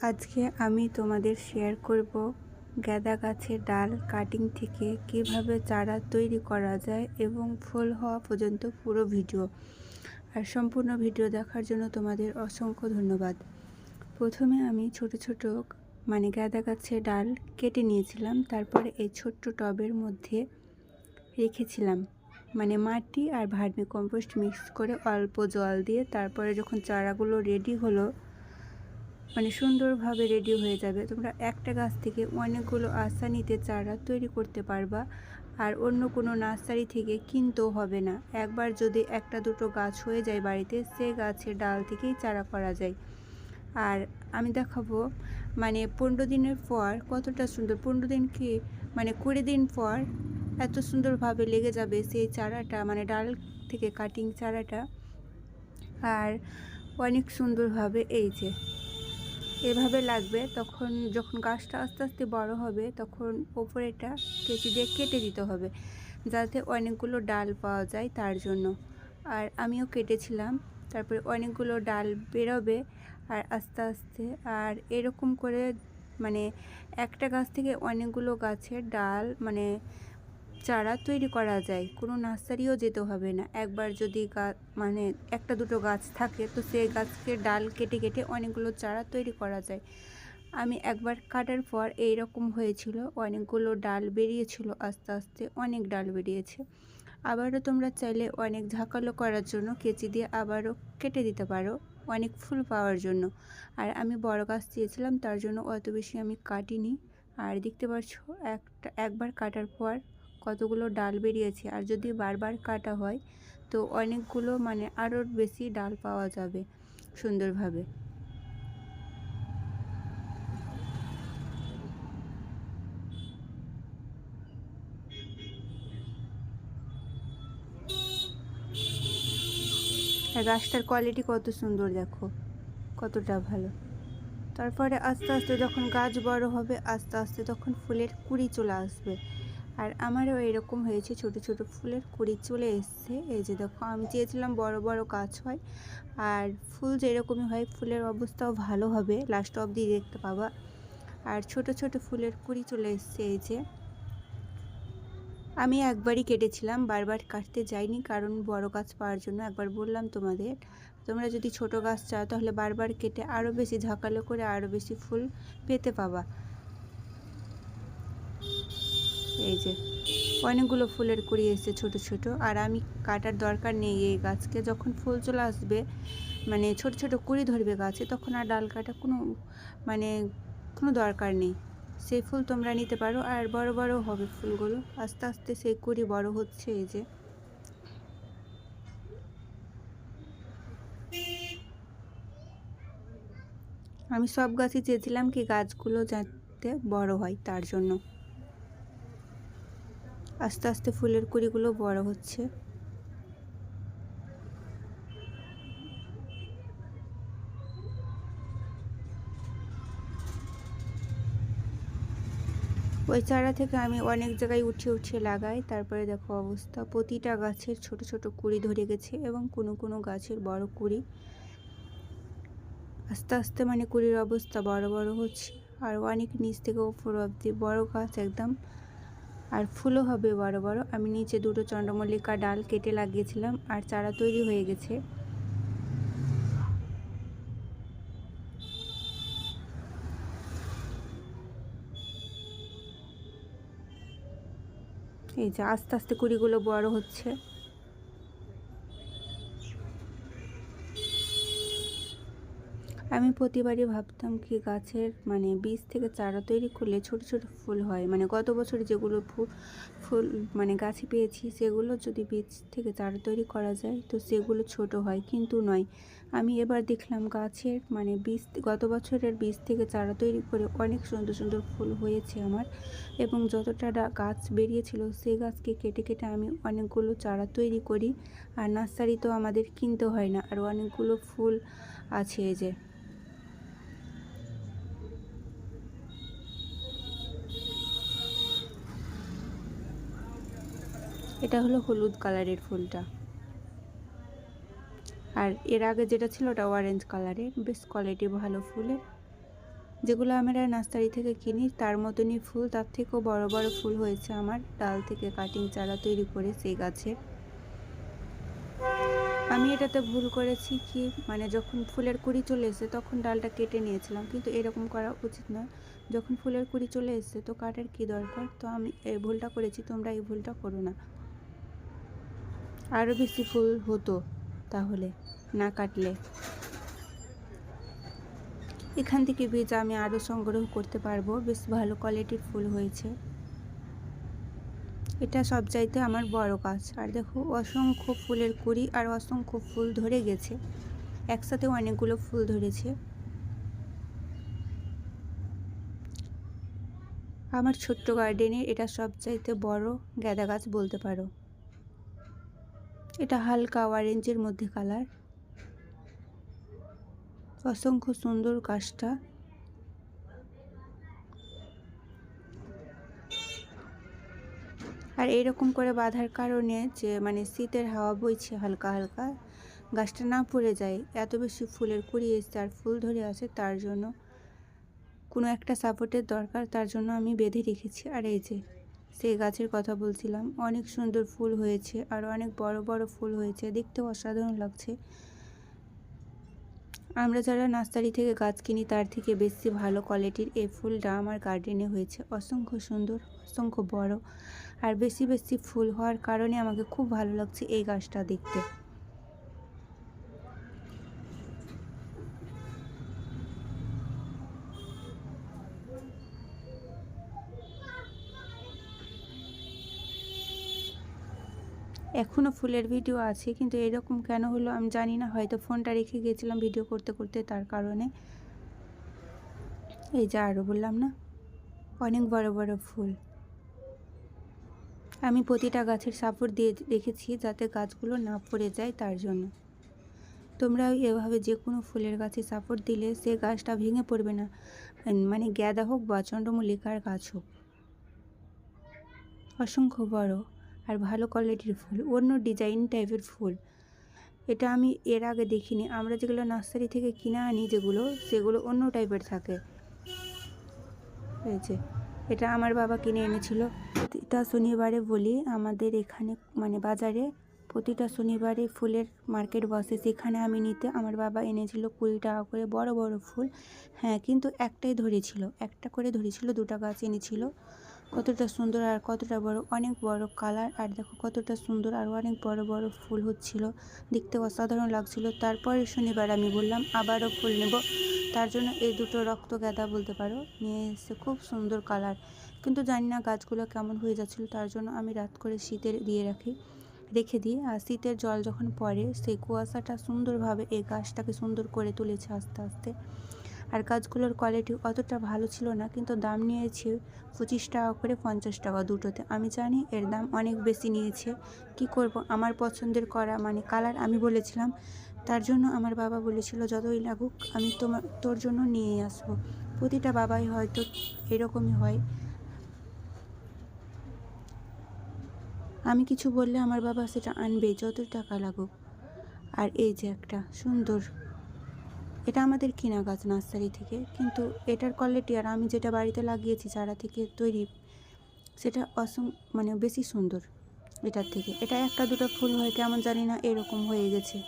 আজকে আমি তোমাদের শেয়ার করব গাঁদা গাছের ডাল কাটিং থেকে কীভাবে চারা তৈরি করা যায় এবং ফুল হওয়া পর্যন্ত পুরো ভিডিও আর সম্পূর্ণ ভিডিও দেখার জন্য তোমাদের অসংখ্য ধন্যবাদ। প্রথমে আমি ছোট ছোট মানে গাঁদা গাছের ডাল কেটে নিয়েছিলাম, তারপরে এই ছোট্ট টবের মধ্যে রেখেছিলাম। মানে মাটি আর ভার্মি কম্পোস্ট মিক্স করে অল্প জল দিয়ে তারপরে যখন চারাগুলো রেডি হলো মানে সুন্দরভাবে রেডি হয়ে যাবে। তোমরা একটা গাছ থেকে অনেকগুলো আসানিতে চারা তৈরি করতে পারবা আর অন্য কোনো নার্সারি থেকে কিনতেও হবে না। একবার যদি একটা দুটো গাছ হয়ে যায় বাড়িতে, সে গাছের ডাল থেকেই চারা করা যায়। আর আমি দেখাবো মানে পনেরো দিনের পর কতটা সুন্দর, পনেরো দিন কি মানে কুড়ি দিন পর এত সুন্দরভাবে লেগে যাবে সেই চারাটা মানে ডাল থেকে কাটিং চারাটা। আর অনেক সুন্দরভাবে এই যে এভাবে লাগবে, তখন যখন গাছটা আস্তে আস্তে বড় হবে, তখন ওপরেটা কেচি দিয়ে কেটে দিতে হবে, যাতে অনেকগুলো ডাল পাওয়া যায় তার জন্য। আর আমিও কেটেছিলাম, তারপরে অনেকগুলো ডাল বেরোবে আর আস্তে আস্তে, আর এরকম করে মানে একটা গাছ থেকে অনেকগুলো গাছের ডাল মানে চারা তৈরি করা যায়, কোনো নার্সারিও যেতে হবে না। একবার যদি গাছ মানে একটা দুটো গাছ থাকে, তো সেই গাছকে ডাল কেটে কেটে অনেকগুলো চারা তৈরি করা যায়। আমি একবার কাটার পর এই রকম হয়েছিল, অনেকগুলো ডাল বেরিয়েছিল, আস্তে আস্তে অনেক ডাল বেরিয়েছে। আবারও তোমরা চাইলে অনেক ঝাঁকালো করার জন্য কেচি দিয়ে আবারও কেটে দিতে পারো, অনেক ফুল পাওয়ার জন্য। আর আমি বড় গাছ চেয়েছিলাম তার জন্য অত বেশি আমি কাটিনি। আর দেখতে পাচ্ছ একটা, একবার কাটার পর কতগুলো ডাল বেরিয়েছে আর যদি বারবার কাটা হয়, তো অনেকগুলো মানে আরও বেশি ডাল পাওয়া যাবে সুন্দরভাবে। গাছটার কোয়ালিটি কত সুন্দর দেখো, কতটা ভালো। তারপরে আস্তে আস্তে যখন গাছ বড় হবে, আস্তে আস্তে তখন ফুলের কুড়ি চলে আসবে। আর আমারও এরকম হয়েছে, ছোট ছোট ফুলের কুড়ি চলে এসছে। এই যে দেখো, আমি চেয়েছিলাম বড় বড় গাছ হয়, আর ফুল যেরকমই হয়, ফুলের অবস্থাও ভালো হবে লাস্ট অবধি দেখতে পাবা। আর ছোট ছোট ফুলের কুড়ি চলে এসছে, এই যে। আমি একবারই কেটেছিলাম, বারবার কাটতে যাইনি, কারণ বড় গাছ পাওয়ার জন্য একবার বললাম তোমাদের, তোমরা যদি ছোট গাছ চাও, তাহলে বারবার কেটে আরও বেশি ঝাঁকালো করে আরও বেশি ফুল পেতে পাবা। এই অনেকগুলো ফুলের কুড়ি এসছে ছোট ছোট, আর আমি কাটার দরকার নেই এই গাছকে। যখন ফুল চলে আসবে মানে ছোট ছোট কুড়ি ধরবে গাছে, তখন আর ডাল কাটা কোনো মানে কোনো দরকার নেই। সেই ফুল তোমরা নিতে পারো, আর বড় বড় হবে ফুলগুলো। আস্তে আস্তে সেই কুড়ি বড় হচ্ছে এই যে। আমি সব গাছই চেয়েছিলাম কি গাছগুলো যাতে বড় হয় তার জন্য। আস্তে আস্তে ফুলের কুড়িগুলো বড় হচ্ছে। ওই চারা থেকে আমি অনেক জায়গায় উঠিয়ে উঠিয়ে লাগাই, তারপরে দেখো অবস্থা। প্রতিটা গাছের ছোট ছোট কুড়ি ধরে গেছে এবং কোনো কোনো গাছের বড় কুড়ি। আস্তে আস্তে মানে কুড়ির অবস্থা বড় বড় হচ্ছে। আর অনেক নিচ থেকে ওপর অব্দি বড় গাছ একদম আর ফুলও হবে বড় বড়। আমি নিচে দুটো চন্দ্রমল্লিকা ডাল কেটে লাগিয়েছিলাম আর চারা তৈরি হয়ে গেছে। এই যে আস্তে আস্তে কুড়িগুলো বড় হচ্ছে। আমি প্রতিবারই ভাবতাম কি গাছের মানে বীজ থেকে চারা তৈরি করলে ছোট ছোট ফুল হয়। মানে গত বছর যেগুলো ফুল ফুল মানে গাছে পেয়েছি, সেগুলো যদি বীজ থেকে চারা তৈরি করা যায়, তো সেগুলো ছোট হয়, কিন্তু নয়। আমি এবার দেখলাম গাছের মানে বীজ, গত বছরের বীজ থেকে চারা তৈরি করে অনেক সুন্দর সুন্দর ফুল হয়েছে আমার এবং যতটা গাছ বেরিয়েছিল, সেই গাছকে কেটে কেটে আমি অনেকগুলো চারা তৈরি করি। আর নার্সারি তো আমাদের কিনতে হয় না, আর অনেকগুলো ফুল আছে যে। এটা হলো হলুদ কালারের ফুলটা। আর এর আগে যেটা ছিল ওটা অরেঞ্জ কালারের, বেশ কোয়ালিটি ভালো ফুলের। যেগুলো আমরা নার্সারি থেকে কিনি, তার মতনই ফুল, তার থেকেও বড় বড় ফুল হয়েছে আমার। ডাল থেকে কাটিং চারা তৈরি করে সেই গাছের আমি এটাতে ভুল করেছি কি? মানে যখন ফুলের কুড়ি চলে এসে তখন ডালটা কেটে নিয়েছিলাম। কিন্তু এরকম করা উচিত নয় যখন ফুলের কুড়ি চলে এসছে, তো কাটার কি দরকার? তো আমি এই ভুলটা করেছি, তোমরা এই ভুলটা করো না। আরও বেশি ফুল হতো তাহলে, না কাটলে। এখান থেকে বীজ আমি আরও সংগ্রহ করতে পারব। বেশ ভালো কোয়ালিটির ফুল হয়েছে। এটা সব চাইতে আমার বড় গাছ আর দেখো, অসংখ্য ফুলের কুড়ি আর অসংখ্য ফুল ধরে গেছে। একসাথে অনেকগুলো ফুল ধরেছে। আমার ছোট্ট গার্ডেনের এটা সব চাইতে বড় গ্যাদা গাছ বলতে পারো। এটা হালকা অরেঞ্জের মধ্যে কালার অসংখ্য সুন্দর গাছটা আর এরকম করে বাঁধার কারণে যে মানে শীতের হাওয়া বইছে হালকা হালকা, গাছটা না পড়ে যায়, এত বেশি ফুলের কুড়ি এসছে আর ফুল ধরে আছে, তার জন্য কোনো একটা সাপোর্টের দরকার, তার জন্য আমি বেঁধে রেখেছি। আর এই যে সেই গাছের কথা বলছিলাম। অনেক সুন্দর ফুল হয়েছে আর অনেক বড় বড় ফুল হয়েছে। দেখতেও অসাধারণ লাগছে। আমরা যারা নার্সারি থেকে গাছ কিনি, তার থেকে বেশি ভালো কোয়ালিটির এই ফুলটা আমার গার্ডেনে হয়েছে। অসংখ্য সুন্দর, অসংখ্য বড় আর বেশি বেশি ফুল হওয়ার কারণে আমাকে খুব ভালো লাগছে এই গাছটা দেখতে। এখনও ফুলের ভিডিও আছে, কিন্তু এরকম কেন হলো আমি জানি না। হয়তো ফোনটা রেখে গিয়েছিলাম ভিডিও করতে করতে তার কারণে। এই যা আরও বললাম না, অনেক বড় বড় ফুল। আমি প্রতিটা গাছের সাপোর্ট দিয়ে রেখেছি যাতে গাছগুলো না পড়ে যায় তার জন্য। তোমরাও এভাবে যে কোনো ফুলের গাছে সাপোর্ট দিলে সে গাছটা ভেঙে পড়বে না। মানে গ্যাদা হোক বা চন্দ্রমল্লিকার গাছ হোক। অসংখ্য বড়। আর ভালো কোয়ালিটির ফুল, অন্য ডিজাইন টাইপের ফুল। এটা আমি এর আগে দেখিনি। আমরা যেগুলো নার্সারি থেকে কিনে আনি যেগুলো, সেগুলো অন্য টাইপের থাকে। হয়েছে এটা আমার বাবা কিনে এনেছিল। প্রতিটা শনিবারে বলি, আমাদের এখানে মানে বাজারে প্রতিটা শনিবারে ফুলের মার্কেট বসে। সেখানে আমি নিতে, আমার বাবা এনেছিল কুড়ি টাকা করে বড় বড় ফুল। হ্যাঁ কিন্তু একটাই ধরেছিল, একটা করে ধরেছিল, দুটা গাছ এনেছিল। কতটা সুন্দর আর কতটা বড়, অনেক বড় কালার। আর দেখো কতটা সুন্দর আর অনেক বড় বড় ফুল হচ্ছিল। দেখতে অসাধারণ লাগছিল। তারপরে শনিবার আমি বললাম, আবারও ফুল নেব। তার জন্য এই দুটো রক্ত গাঁদা বলতে পারো, নিয়ে এসেছে খুব সুন্দর কালার। কিন্তু জানি না গাছগুলো কেমন হয়ে যাচ্ছিল, তার জন্য আমি রাত করে শীতের দিয়ে রাখি, রেখে দিই। আর শীতের জল যখন পড়ে, সেই কুয়াশাটা সুন্দরভাবে এই গাছটাকে সুন্দর করে তুলেছে আস্তে আস্তে। আর গাছগুলোর কোয়ালিটি অতটা ভালো ছিল না, কিন্তু দাম নিয়েছে পঁচিশ টাকা করে পঞ্চাশ টাকা দুটোতে। আমি জানি এর দাম অনেক বেশি নিয়েছে। কি করব? আমার পছন্দের করা মানে কালার আমি বলেছিলাম, তার জন্য আমার বাবা বলেছিল, যতই লাগুক, আমি তোমার তোর জন্য নিয়ে আসব। প্রতিটা বাবাই হয়তো এরকমই হয়। আমি কিছু বললে আমার বাবা সেটা আনবে যত টাকা লাগুক। আর এই যে একটা সুন্দর এটা আমাদের কিনা গাছ নার্সারি থেকে, কিন্তু এটার কোয়ালিটি আর আমি যেটা বাড়িতে লাগিয়েছি, চারা থেকে তৈরি, সেটা অসম মানে বেশি সুন্দর এটার থেকে। এটা একটা দুটো ফুল হয়ে, কেমন জানি না, এরকম হয়ে গেছে।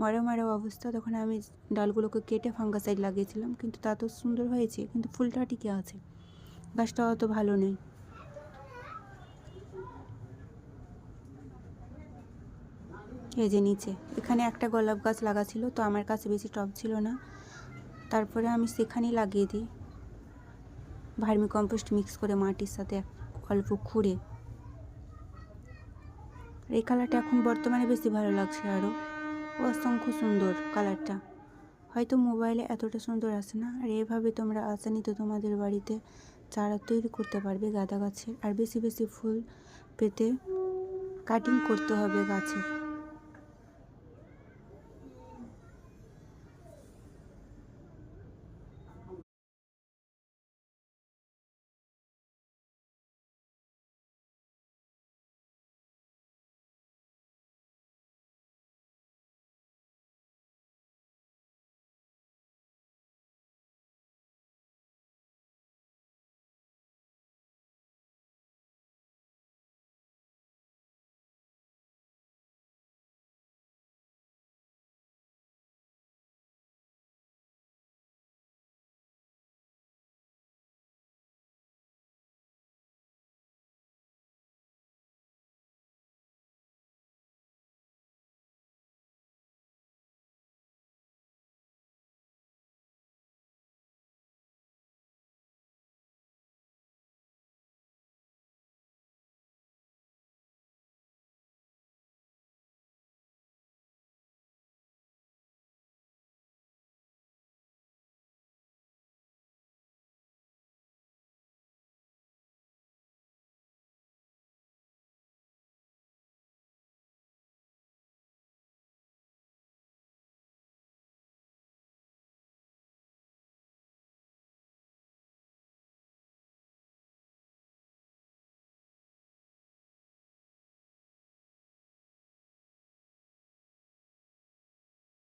মরে মরে অবস্থা, তখন আমি ডালগুলোকে কেটে ফাঙ্গাসাইড লাগিয়েছিলাম, কিন্তু তা তো সুন্দর হয়েছে, কিন্তু ফুলটা টিকে আছে। গাছটা অত ভালো নেই। এই যে নিচে। এখানে একটা গোলাপ গাছ লাগা ছিল, তো আমার কাছে বেশি টব ছিল না। তারপরে আমি সেখানেই লাগিয়ে দিই। ভার্মি কম্পোস্ট মিক্স করে মাটির সাথে অল্প খুঁড়ে। এই কালারটা এখন বর্তমানে বেশি ভালো লাগছে আরও অসংখ্য সুন্দর কালারটা। হয়তো মোবাইলে এতটা সুন্দর আসে না। আর এভাবে তোমরা আসানি তো তোমাদের বাড়িতে চারা তৈরি করতে পারবে গাঁদা গাছের। আর বেশি বেশি ফুল পেতে কাটিং করতে হবে গাছের